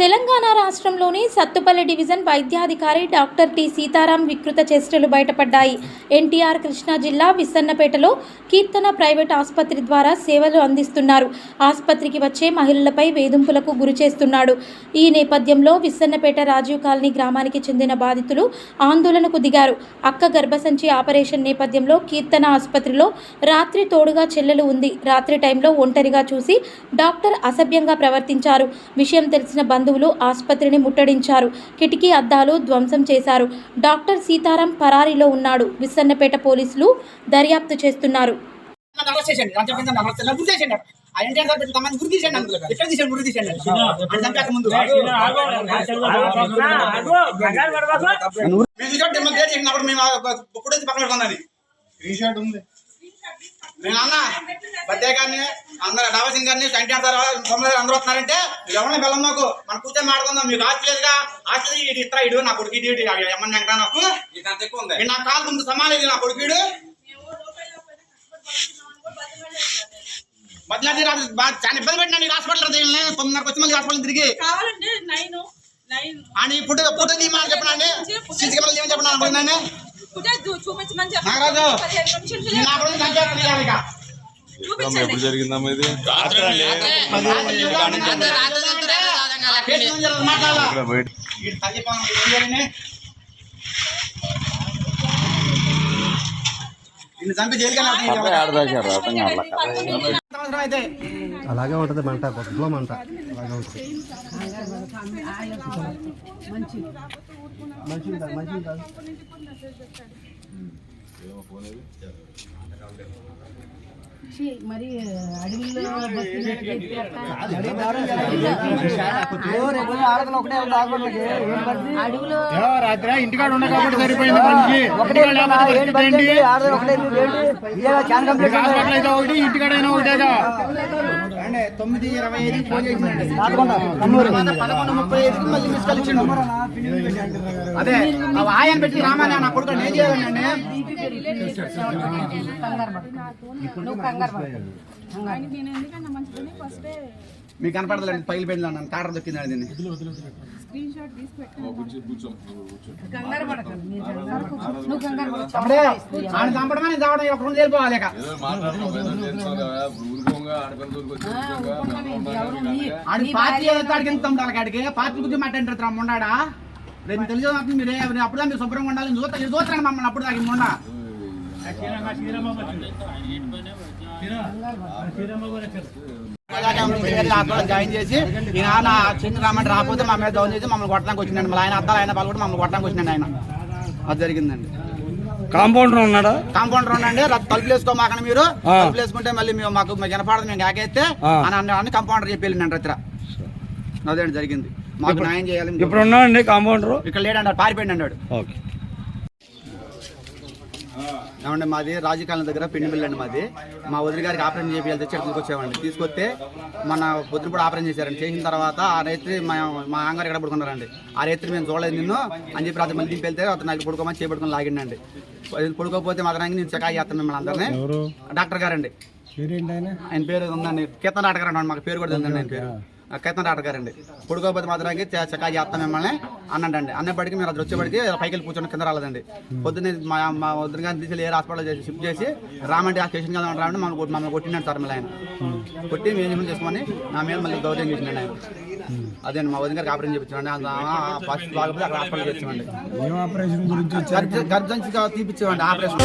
తెలంగాణ రాష్ట్రంలోని సత్తుపల్లి డివిజన్ వైద్యాధికారి doctor T Sitaram వికృత చేష్టలు బయటపడ్డాయి. ఎన్టీఆర్ కృష్ణా జిల్లా విసన్నపేటలో కీర్తన ప్రైవేట్ ఆసుపత్రి ద్వారా సేవలు అందిస్తున్నారు. ఆసుపత్రికి వచ్చే మహిళలపై వేధింపులకు గురి చేస్తున్నాడు. ఈ నేపథ్యంలో విస్సన్నపేట రాజీవ్ కాలనీ గ్రామానికి చెందిన బాధితులు ఆందోళనకు దిగారు. అక్క గర్భసంచి ఆపరేషన్ నేపథ్యంలో కీర్తన ఆసుపత్రిలో రాత్రి తోడుగా చెల్లెలు ఉంది. రాత్రి టైంలో ఒంటరిగా చూసి డాక్టర్ అసభ్యంగా ప్రవర్తించారు. విషయం తెలిసిన బంధువు బంధువులు ఆసుపత్రిని ముట్టడించారు కిటికీ అద్దాలు ధ్వంసం చేశారు డాక్టర్ సీతారాం పరారీలో ఉన్నాడు విస్సన్నపేట పోలీసులు దర్యాప్తు చేస్తున్నారు చెప్పింది నన్ను అరెస్ట్ చేయండి. గురి చేసేయండి ఆ ఎన్టీఆర్ గారు పెట్టిన తమ్మని గురి తీసేయండి అందులో. ఎక్కడ తీసేయండి గురి తీసేయండి అని చంపేక ముందు మేము ఇక్కడ డిమాండ్ డేట్ చేసినప్పుడు మేము ఇప్పుడు పక్కన పెడుతుందని రీషాట్ ఉంది నేను అన్న బద్దే గారిని అందరు డాబా సింగ్ గారిని సార్ బొమ్మలు అందరూ వస్తున్నారంటే ఎవరిని బెల్లం మాకు. మన కూర్చొని మాట్లాడుకుందాం. మీకు ఆస్తి లేదుగా. ఆస్తి ఇటు ఇట్లా ఇడు నా కొడుకు ఇటు ఎమ్మని వెంకట నాకు. నా కాలు ముందు సమాలేదు నా కొడుకు ఇడు బదిలాది రాదు చాలా ఇబ్బంది పెట్టినా నీకు హాస్పిటల్ తొమ్మిదిన్నరకు వచ్చి మళ్ళీ హాస్పిటల్ తిరిగి. అని ఇప్పుడు ఫోటో తీయమని చెప్పినండి సీసీ చూ- చూపించమని చెప్పి ఎప్పుడు జరిగిందమ్మా ఇది? అలాగే ఉంటుంది మంట కొద్దిలో మంట. అలాగే ఉంటుంది. మంచిది కాదు, మంచిది కాదు. మరి అడవిలో రాత్రి ఇంటికాడ ఉన్న కాబట్టి సరిపోయింది మనిషి ఇంటికాడ ఒకటి ఒకటేగా తొమ్మిది ఇరవై ఐదు ఫోన్ చేసిందండి పదకొండు ముప్పై ఐదుకి మళ్ళీ మిస్ కాల్ ఇచ్చిండు అదే ఆ ఆయన పెట్టి రామాని నా కొడుకు నేను చేయాలండి మీకు కనపడదండి పగిలిపోయింది అన్నాను కాటర్ దొక్కిందండి దీన్ని. ఆయన చంపడమని చావడం ఒక రోజు వెళ్ళిపోవాలి ఆడి పార్టీ పార్టీ గురించి మొండాడా రేపు తెలియదు నాకు మీరే అప్పుడు మీరు శుభ్రంగా ఉండాలి. చూస్తా మీరు చూస్తాను మమ్మల్ని అప్పుడు దాకా మొండ. జాయిన్ చేసి ఈయన చిన్న రామంటే రాకపోతే మా మీద డౌన్ చేసి మమ్మల్ని కొట్టడానికి వచ్చిందండి మళ్ళీ ఆయన అద్దాలు ఆయన వాళ్ళు కూడా మమ్మల్ని కొట్టడానికి వచ్చిందండి ఆయన. అది జరిగిందండి. కాంపౌండర్ ఉన్నాడా? కాంపౌండర్ ఉండండి తలుపులు వేసుకోమాకండి మీరు. తలుపులు వేసుకుంటే మళ్ళీ మేము మాకు మాకు వినపడదు మేము కాకైతే అని అన్న అని కాంపౌండర్ చెప్పి వెళ్ళిండి రాత్రి అదేంటి జరిగింది? మాకు న్యాయం చేయాలి ఇప్పుడు ఉన్నాడండి కాంపౌండర్? ఇక్కడ లేడంటాడు పారిపోయింది అన్నాడు. ఓకే. ఏమండి మాది రాజకాలం దగ్గర పిండి మిల్ అండి మాది. మా వదిలి గారికి ఆపరేషన్ చేయాలి తెచ్చి తీసుకొచ్చామండి తీసుకొస్తే మన పొద్దున కూడా ఆపరేషన్ చేశారండి. చేసిన తర్వాత ఆ రైతు మా మా అంగారు ఇక్కడ పడుకున్నారండి? ఆ రైతు మేము చూడలేదు నిన్ను. అని చెప్పి రాత్రి మళ్ళీ వెళ్తే అతను నాకు పడుకోమని చేపట్టుకుని లాగిండండి. పడుకోకపోతే మాత్రానికి నేను చెకాయి చేస్తాను మిమ్మల్ని అందరినీ. డాక్టర్ గారండి. ఆయన? పేరు ఉందండి. కీర్తన డాక్టర్ గారు మాకు పేరు కూడా ఉందండి ఆయన పేరు. ఆ కీర్తన డాక్టర్ గారండి. పడుకోకపోతే మాత్రానికి చెకాయి చేస్తాం మిమ్మల్ని అన్నాడండి. అన్నప్పటికీ మీరు అది వచ్చేప్పటికి పైకి వెళ్ళి కూర్చొని కింద రాలేదండి. పొద్దున్నే మా మా వద్దు గారిని తీసుకెళ్ళి ఏ హాస్పిటల్ చేసి షిఫ్ట్ చేసి రామండి ఆ స్టేషన్ కదా రామండి మమ్మల్ని మమ్మల్ని కొట్టినాడు సార్ మళ్ళీ ఆయన. కొట్టి మేము ఏం చేసుకొని నా మీద మళ్ళీ దౌర్యం చేసినాడు ఆయన. అదే మా వదిన గారికి ఆపరేషన్ చేయించామండి ఫస్ట్ బాగపోతే అక్కడ హాస్పిటల్ చేసామండి ఆపరేషన్ గురించి ఆపరేషన్.